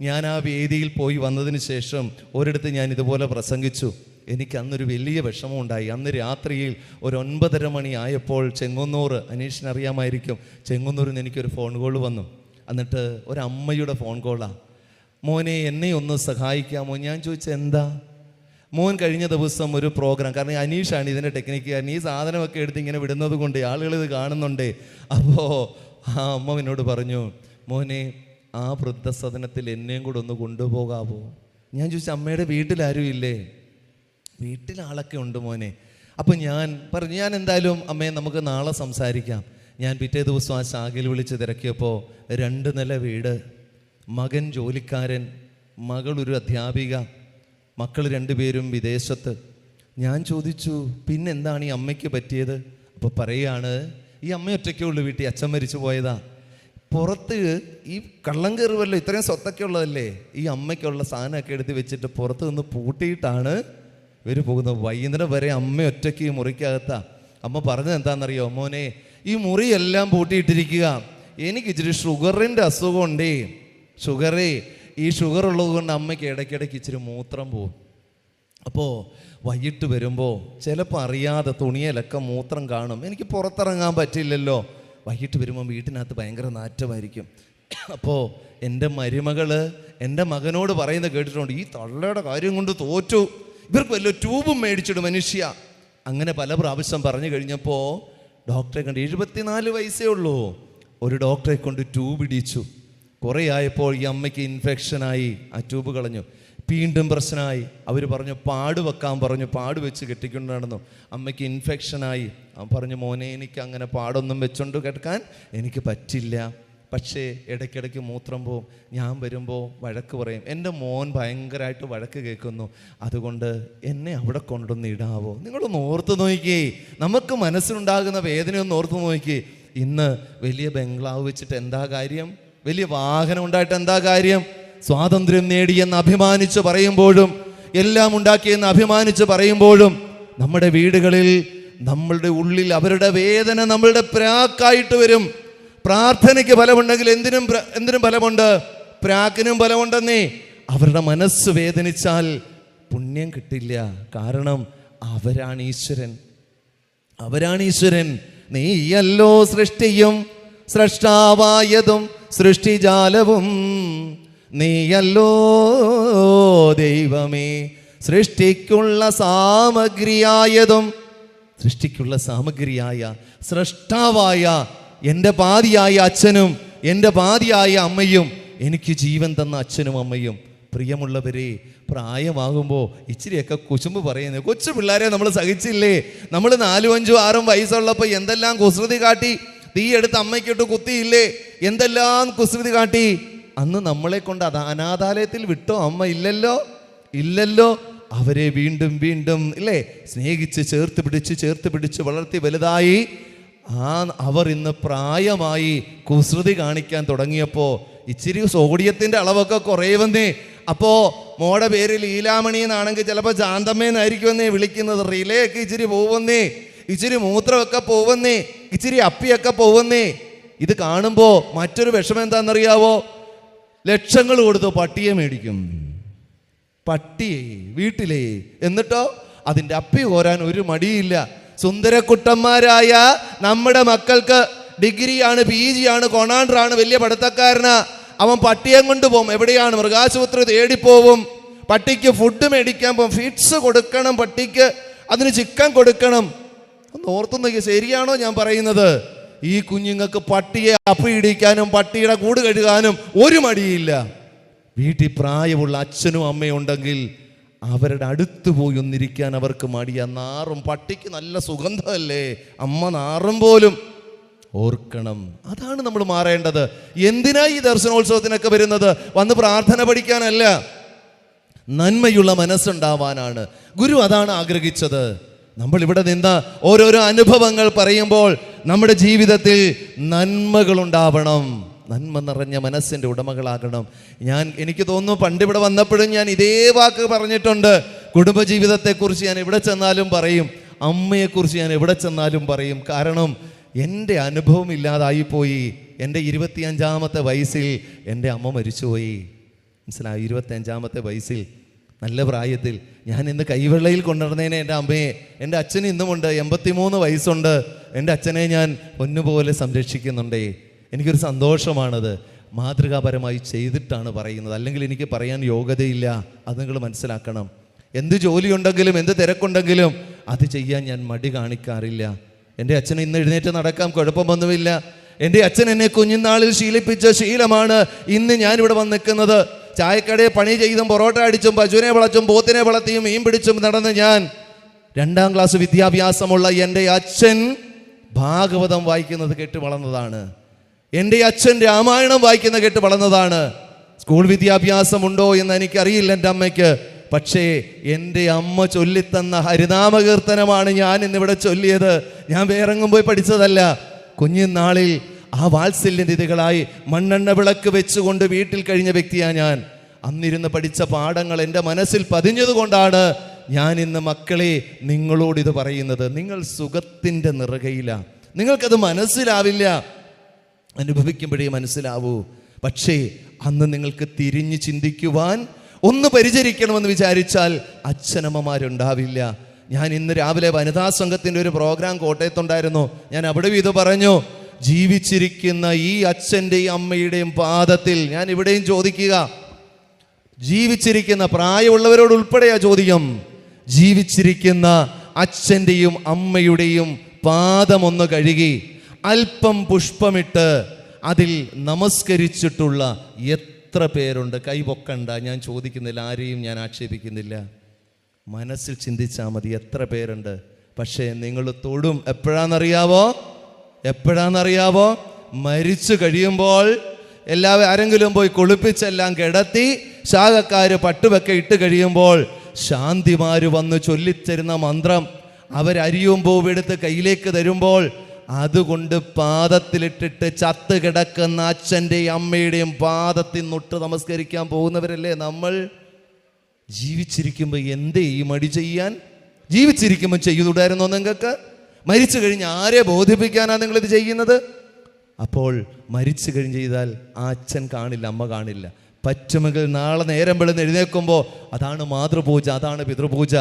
ഞാൻ ആ വേദിയിൽ പോയി വന്നതിന് ശേഷം ഒരിടത്ത് ഞാൻ ഇതുപോലെ പ്രസംഗിച്ചു. എനിക്ക് അന്നൊരു വലിയ വിഷമം ഉണ്ടായി അന്ന് രാത്രിയിൽ ഒരു ഒൻപതര മണി ആയപ്പോൾ ചെങ്ങന്നൂർ അനീഷിന് അറിയാമായിരിക്കും ചെങ്ങന്നൂരിൽ നിന്ന് എനിക്കൊരു ഫോൺ കോൾ വന്നു. എന്നിട്ട് ഒരമ്മയുടെ ഫോൺ കോളാണ് മോനെ എന്നെ ഒന്ന് സഹായിക്കാമോ? ഞാൻ ചോദിച്ചത് എന്താ? മോൻ കഴിഞ്ഞ ദിവസം ഒരു പ്രോഗ്രാം കാരണം അനീഷാണ് ഇതിന്റെ ടെക്നിക്ക് ഈ സാധനമൊക്കെ എടുത്ത് ഇങ്ങനെ വിടുന്നത് കൊണ്ട് ആളുകൾ ഇത് കാണുന്നുണ്ട്. അപ്പോൾ ആ അമ്മ എന്നോട് പറഞ്ഞു മോനെ ആ വൃദ്ധസദനത്തിൽ എന്നെയും കൂടെ ഒന്ന് കൊണ്ടുപോകാവോ? ഞാൻ ചോദിച്ചു അമ്മയുടെ വീട്ടിലാരും ഇല്ലേ? വീട്ടിൽ ആളൊക്കെ ഉണ്ട് മോനെ. അപ്പം ഞാൻ പറഞ്ഞു ഞാൻ എന്തായാലും അമ്മയെ നമുക്ക് നാളെ സംസാരിക്കാം. ഞാൻ പിറ്റേ ദിവസം ആ ശാഖയിൽ വിളിച്ച് തിരക്കിയപ്പോൾ രണ്ട് നില വീട് മകൻ ജോലിക്കാരൻ മകളൊരു അധ്യാപിക മക്കൾ രണ്ടുപേരും വിദേശത്ത്. ഞാൻ ചോദിച്ചു പിന്നെന്താണ് ഈ അമ്മയ്ക്ക് പറ്റിയത്? അപ്പോൾ പറയുകയാണ് ഈ അമ്മ ഒറ്റയ്ക്കേ ഉള്ളൂ വീട്ടിൽ അച്ഛൻ മരിച്ചു പോയതാ പുറത്ത് ഈ കള്ളം കയറുമല്ലോ ഇത്രയും സ്വത്തൊക്കെ ഉള്ളതല്ലേ? ഈ അമ്മയ്ക്കുള്ള സാധനമൊക്കെ എടുത്ത് വെച്ചിട്ട് പുറത്ത് നിന്ന് പൂട്ടിയിട്ടാണ് ഇവർ പോകുന്നത്. വൈകുന്നേരം വരെ അമ്മ ഒറ്റയ്ക്ക് ഈ മുറിക്കകത്താ. അമ്മ പറഞ്ഞത് എന്താണെന്നറിയോ? മോനെ ഈ മുറിയെല്ലാം പൂട്ടിയിട്ടിരിക്കുക. എനിക്ക് ഇച്ചിരി ഷുഗറിന്റെ അസുഖമുണ്ടേ. ഷുഗറേ ഈ ഷുഗർ ഉള്ളത് കൊണ്ട് അമ്മയ്ക്ക് ഇടയ്ക്കിടയ്ക്ക് ഇച്ചിരി മൂത്രം പോവും. അപ്പോൾ വൈകിട്ട് വരുമ്പോൾ ചിലപ്പോൾ അറിയാതെ തുണിയിലൊക്കെ മൂത്രം കാണും. എനിക്ക് പുറത്തിറങ്ങാൻ പറ്റില്ലല്ലോ. വൈകിട്ട് വരുമ്പോൾ വീട്ടിനകത്ത് ഭയങ്കര നാറ്റമായിരിക്കും. അപ്പോൾ എന്റെ മരുമകൾ എന്റെ മകനോട് പറയുന്നത് കേട്ടിട്ടുണ്ട് ഈ തള്ളയുടെ കാര്യം കൊണ്ട് തോറ്റു. ഇവർക്ക് വല്ല ട്യൂബും മേടിച്ചിടും മനുഷ്യ. അങ്ങനെ പല പ്രാവശ്യം പറഞ്ഞു കഴിഞ്ഞപ്പോൾ ഡോക്ടറെ കണ്ട് എഴുപത്തിനാല് വയസ്സേ ഉള്ളൂ. ഒരു ഡോക്ടറെ കൊണ്ട് ട്യൂബ് ഇടിച്ചു കുറേ ആയപ്പോൾ ഈ അമ്മയ്ക്ക് ഇൻഫെക്ഷനായി. ആ ട്യൂബ് കളഞ്ഞു. വീണ്ടും പ്രശ്നമായി. അവർ പറഞ്ഞു പാട് വെക്കാൻ പറഞ്ഞു പാട് വെച്ച് കെട്ടിക്കൊണ്ട് നടന്നു. അമ്മയ്ക്ക് ഇൻഫെക്ഷനായി പറഞ്ഞു മോനെ എനിക്ക് അങ്ങനെ പാടൊന്നും വെച്ചോണ്ട് കിടക്കാൻ എനിക്ക് പറ്റില്ല. പക്ഷേ ഇടയ്ക്കിടയ്ക്ക് മൂത്രം പോവും. ഞാൻ വരുമ്പോൾ വഴക്ക് പറയും. എന്റെ മോൻ ഭയങ്കരമായിട്ട് വഴക്ക് കേൾക്കുന്നു. അതുകൊണ്ട് എന്നെ അവിടെ കൊണ്ടൊന്ന് ഇടാവോ? നിങ്ങളൊന്ന് ഓർത്ത് നോക്കിയേ. നമുക്ക് മനസ്സിലുണ്ടാകുന്ന വേദനയൊന്ന് ഓർത്ത് നോക്കി ഇന്ന് വലിയ ബംഗ്ലാവ് വെച്ചിട്ട് എന്താ കാര്യം? വലിയ വാഹനം ഉണ്ടായിട്ട് എന്താ കാര്യം? സ്വാതന്ത്ര്യം നേടിയെന്ന് അഭിമാനിച്ച് പറയുമ്പോഴും എല്ലാം ഉണ്ടാക്കിയെന്ന് അഭിമാനിച്ച് പറയുമ്പോഴും നമ്മുടെ വീടുകളിൽ നമ്മളുടെ ഉള്ളിൽ അവരുടെ വേദന നമ്മളുടെ പ്രാക്കായിട്ട് വരും. പ്രാർത്ഥനയ്ക്ക് ഫലമുണ്ടെങ്കിൽ എന്തിനും എന്തിനും ഫലമുണ്ട്? പ്രാക്കിനും ഫലമുണ്ടെന്നേ. അവരുടെ മനസ്സ് വേദനിച്ചാൽ പുണ്യം കിട്ടില്ല. കാരണം അവരാണ് ഈശ്വരൻ. അവരാണ് ഈശ്വരൻ. നീയല്ലോ സൃഷ്ടിയും സൃഷ്ടാവായതും സൃഷ്ടിജാലവും. നീയല്ലോ ദൈവമേ. സൃഷ്ടിക്കുള്ള സാമഗ്രിയായതും സൃഷ്ടിക്കുള്ള സാമഗ്രിയായ സൃഷ്ടാവായ എന്റെ പാതിയായ അച്ഛനും എന്റെ പാതിയായ അമ്മയും എനിക്ക് ജീവൻ തന്ന അച്ഛനും അമ്മയും. പ്രിയമുള്ളവരെ പ്രായമാകുമ്പോൾ ഇച്ചിരിയൊക്കെ കുശുമ്പ് പറയുന്നത് കൊച്ചു പിള്ളേരെ നമ്മൾ സഹിച്ചില്ലേ? നമ്മൾ നാലും അഞ്ചും ആറും വയസ്സുള്ളപ്പോൾ എന്തെല്ലാം കുസൃതി കാട്ടി? തീയെടുത്ത് അമ്മയ്ക്കിട്ട് കുത്തിയില്ലേ? എന്തെല്ലാം കുസൃതി കാട്ടി? അന്ന് നമ്മളെ കൊണ്ട് അത് അനാഥാലയത്തിൽ വിട്ടോ? അമ്മ ഇല്ലല്ലോ? ഇല്ലല്ലോ. അവരെ വീണ്ടും വീണ്ടും ഇല്ലേ? സ്നേഹിച്ച് ചേർത്ത് പിടിച്ച് ചേർത്ത് പിടിച്ച് വളർത്തി വലുതായി. ആ അവർ ഇന്ന് പ്രായമായി കുസൃതി കാണിക്കാൻ തുടങ്ങിയപ്പോൾ ഇച്ചിരി സോഡിയത്തിന്റെ അളവൊക്കെ കുറയുവന്നേ അപ്പോ മോടെ പേര് ലീലാമണി എന്നാണെങ്കിൽ ചിലപ്പോൾ ശാന്തമ്മേന്നായിരിക്കുമെന്നേ വിളിക്കുന്നത്. റിലേക്ക് ഇച്ചിരി പോവുന്നേ ഇച്ചിരി മൂത്രമൊക്കെ പോവുന്നേ ഇച്ചിരി അപ്പിയൊക്കെ പോവുന്നേ ഇത് കാണുമ്പോൾ മറ്റൊരു വിഷമം എന്താണെന്നറിയാവോ ലക്ഷങ്ങൾ കൊടുത്തു പട്ടിയെ മേടിക്കും. പട്ടിയെ വീട്ടിലെ. എന്നിട്ടോ? അതിന്റെ അപ്പി കോരാൻ ഒരു മടിയില്ല. സുന്ദരക്കുട്ടന്മാരായ നമ്മുടെ മക്കൾക്ക് ഡിഗ്രിയാണ് പി ആണ് കൊണാണ്ടറാണ് വലിയ പഠിത്തക്കാരനാ. അവൻ പട്ടിയെ കൊണ്ടുപോകും. എവിടെയാണ്? മൃഗാശുപത്രി തേടിപ്പോവും. പട്ടിക്ക് ഫുഡ് മേടിക്കാൻ പോകും ഫിറ്റ്സ് കൊടുക്കണം പട്ടിക്ക്. അതിന് ചിക്കൻ കൊടുക്കണം. ഒന്ന് ഓർത്തുന്നെങ്കിൽ ശരിയാണോ ഞാൻ പറയുന്നത്? ഈ കുഞ്ഞുങ്ങൾക്ക് പട്ടിയെ അപ്പിയിടിക്കാനും പട്ടിയുടെ കൂട് കഴുകാനും ഒരു മടിയില്ല. വീട്ടിൽ പ്രായമുള്ള അച്ഛനും അമ്മയും ഉണ്ടെങ്കിൽ അവരുടെ അടുത്ത് പോയി ഒന്നിരിക്കാൻ അവർക്ക് മടിയ. നാറും പട്ടിക്ക് നല്ല സുഗന്ധമല്ലേ? അമ്മ നാറും പോലും. ഓർക്കണം അതാണ് നമ്മൾ മാറേണ്ടത്. എന്തിനാ ഈ ദർശനോത്സവത്തിനൊക്കെ വരുന്നത്? വന്ന് പ്രാർത്ഥന പഠിക്കാനല്ല. നന്മയുള്ള മനസ്സുണ്ടാവാനാണ്. ഗുരു അതാണ് ആഗ്രഹിച്ചത്. നമ്മൾ ഇവിടെ നിന്ന് ഓരോരോ അനുഭവങ്ങൾ പറയുമ്പോൾ നമ്മുടെ ജീവിതത്തിൽ നന്മകളുണ്ടാവണം. നന്മ നിറഞ്ഞ മനസ്സിന്റെ ഉടമകളാകണം. ഞാൻ എനിക്ക് തോന്നുന്നു പണ്ട് ഇവിടെ വന്നപ്പോഴും ഞാൻ ഇതേ വാക്ക് പറഞ്ഞിട്ടുണ്ട്. കുടുംബജീവിതത്തെക്കുറിച്ച് ഞാൻ എവിടെ ചെന്നാലും പറയും. അമ്മയെക്കുറിച്ച് ഞാൻ എവിടെ ചെന്നാലും പറയും. കാരണം എന്റെ അനുഭവം ഇല്ലാതായിപ്പോയി. എന്റെ ഇരുപത്തിയഞ്ചാമത്തെ വയസ്സിൽ എന്റെ അമ്മ മരിച്ചുപോയി. മനസ്സിലായി? ഇരുപത്തിയഞ്ചാമത്തെ വയസ്സിൽ നല്ല പ്രായത്തിൽ ഞാൻ ഇന്ന് കൈവെള്ളയിൽ കൊണ്ടുവരുന്നതിനെ എന്റെ അമ്മയെ എന്റെ അച്ഛന് ഇന്നുമുണ്ട് എൺപത്തിമൂന്ന് വയസ്സുണ്ട്. എന്റെ അച്ഛനെ ഞാൻ പൊന്നുപോലെ സംരക്ഷിക്കുന്നുണ്ടേ. എനിക്കൊരു സന്തോഷമാണത്. മാതൃകാപരമായി ചെയ്തിട്ടാണ് പറയുന്നത്. അല്ലെങ്കിൽ എനിക്ക് പറയാൻ യോഗ്യതയില്ല. അത് നിങ്ങൾ മനസ്സിലാക്കണം. എന്ത് ജോലിയുണ്ടെങ്കിലും എന്ത് തിരക്കുണ്ടെങ്കിലും അത് ചെയ്യാൻ ഞാൻ മടി കാണിക്കാറില്ല. എന്റെ അച്ഛൻ ഇന്ന് എഴുന്നേറ്റ് നടക്കാം കുഴപ്പമൊന്നുമില്ല എന്റെ അച്ഛൻ എന്നെ കുഞ്ഞുനാളിൽ ശീലിപ്പിച്ച ശീലമാണ് ഇന്ന് ഞാനിവിടെ വന്ന് നിൽക്കുന്നത് ചായക്കടയിൽ പണി ചെയ്തും പൊറോട്ട അടിച്ചും പശുവിനെ വളച്ചും പോത്തിനെ വളർത്തിയും മീൻ പിടിച്ചും നടന്ന് ഞാൻ രണ്ടാം ക്ലാസ് വിദ്യാഭ്യാസമുള്ള എന്റെ അച്ഛൻ ഭാഗവതം വായിക്കുന്നത് കേട്ട് വളർന്നതാണ്. എന്റെ അച്ഛൻ രാമായണം വായിക്കുന്ന കേട്ട് വളർന്നതാണ്. സ്കൂൾ വിദ്യാഭ്യാസം ഉണ്ടോ എന്ന് എനിക്കറിയില്ല എന്റെ അമ്മയ്ക്ക്. പക്ഷേ എന്റെ അമ്മ ചൊല്ലിത്തന്ന ഹരിനാമകീർത്തനമാണ് ഞാൻ ഇന്നിവിടെ ചൊല്ലിയത്. ഞാൻ വേറെങ്ങും പോയി പഠിച്ചതല്ല. കുഞ്ഞുനാളിൽ ആ വാത്സല്യനിധികളായി മണ്ണെണ്ണ വിളക്ക് വെച്ചുകൊണ്ട് വീട്ടിൽ കഴിഞ്ഞ വ്യക്തിയാണ് ഞാൻ. അന്നിരുന്ന് പഠിച്ച പാഠങ്ങൾ എന്റെ മനസ്സിൽ പതിഞ്ഞതുകൊണ്ടാണ് ഞാൻ ഇന്ന് മക്കളെ നിങ്ങളോട് ഇത് പറയുന്നത്. നിങ്ങൾ സുഖത്തിന്റെ നിറകയിലാണ് നിങ്ങൾക്കത് മനസ്സിലാവില്ല. അനുഭവിക്കുമ്പോഴേ മനസ്സിലാവൂ. പക്ഷേ അന്ന് നിങ്ങൾക്ക് തിരിഞ്ഞ് ചിന്തിക്കുവാൻ ഒന്ന് പരിചരിക്കണമെന്ന് വിചാരിച്ചാൽ അച്ഛനമ്മമാരുണ്ടാവില്ല. ഞാൻ ഇന്ന് രാവിലെ വനിതാ സംഘത്തിന്റെ ഒരു പ്രോഗ്രാം കോട്ടയത്തുണ്ടായിരുന്നു. ഞാൻ അവിടെ ഇത് പറഞ്ഞു. ജീവിച്ചിരിക്കുന്ന ഈ അച്ഛന്റെയും അമ്മയുടെയും പാദത്തിൽ ഞാൻ ഇവിടെയും ചോദിക്കുക. ജീവിച്ചിരിക്കുന്ന പ്രായമുള്ളവരോട് ഉൾപ്പെടെയാ ചോദ്യം. ജീവിച്ചിരിക്കുന്ന അച്ഛന്റെയും അമ്മയുടെയും പാദമൊന്ന് കഴുകി അല്പം പുഷ്പമിട്ട് അതിൽ നമസ്കരിച്ചിട്ടുള്ള എത്ര പേരുണ്ട്? കൈപൊക്കണ്ട ഞാൻ ചോദിക്കുന്നില്ല ആരെയും ഞാൻ ആക്ഷേപിക്കുന്നില്ല. മനസ്സിൽ ചിന്തിച്ചാൽ മതി എത്ര പേരുണ്ട്. പക്ഷേ നിങ്ങൾ തൊടും. എപ്പോഴാണെന്നറിയാവോ എപ്പോഴാണെന്നറിയാവോ? മരിച്ചു കഴിയുമ്പോൾ എല്ലാവരും ആരെങ്കിലും പോയി കുളിപ്പിച്ചെല്ലാം കിടത്തി ശാഖക്കാർ പട്ടുവൊക്കെ ഇട്ട് കഴിയുമ്പോൾ ശാന്തിമാർ വന്ന് ചൊല്ലിത്തരുന്ന മന്ത്രം അവരരിയും പൂവെടുത്ത് കയ്യിലേക്ക് തരുമ്പോൾ അതുകൊണ്ട് പാദത്തിലിട്ടിട്ട് ചത്ത് കിടക്കുന്ന അച്ഛന്റെയും അമ്മയുടെയും പാദത്തിൽ നൊട്ട് നമസ്കരിക്കാൻ പോകുന്നവരല്ലേ നമ്മൾ? ജീവിച്ചിരിക്കുമ്പോൾ എന്തേ ഈ മടി ചെയ്യാൻ? ജീവിച്ചിരിക്കുമ്പോൾ ചെയ്തുകൂടായിരുന്നോ നിങ്ങൾക്ക്? മരിച്ചു കഴിഞ്ഞ് ആരെ ബോധിപ്പിക്കാനാണ് നിങ്ങളിത് ചെയ്യുന്നത്? അപ്പോൾ മരിച്ചു കഴിഞ്ഞ് ചെയ്താൽ ആ അച്ഛൻ കാണില്ല അമ്മ കാണില്ല. പറ്റുമെങ്കിൽ നാളെ നേരം വെളുന്ന് എഴുന്നേൽക്കുമ്പോൾ അതാണ് മാതൃപൂജ അതാണ് പിതൃപൂജ.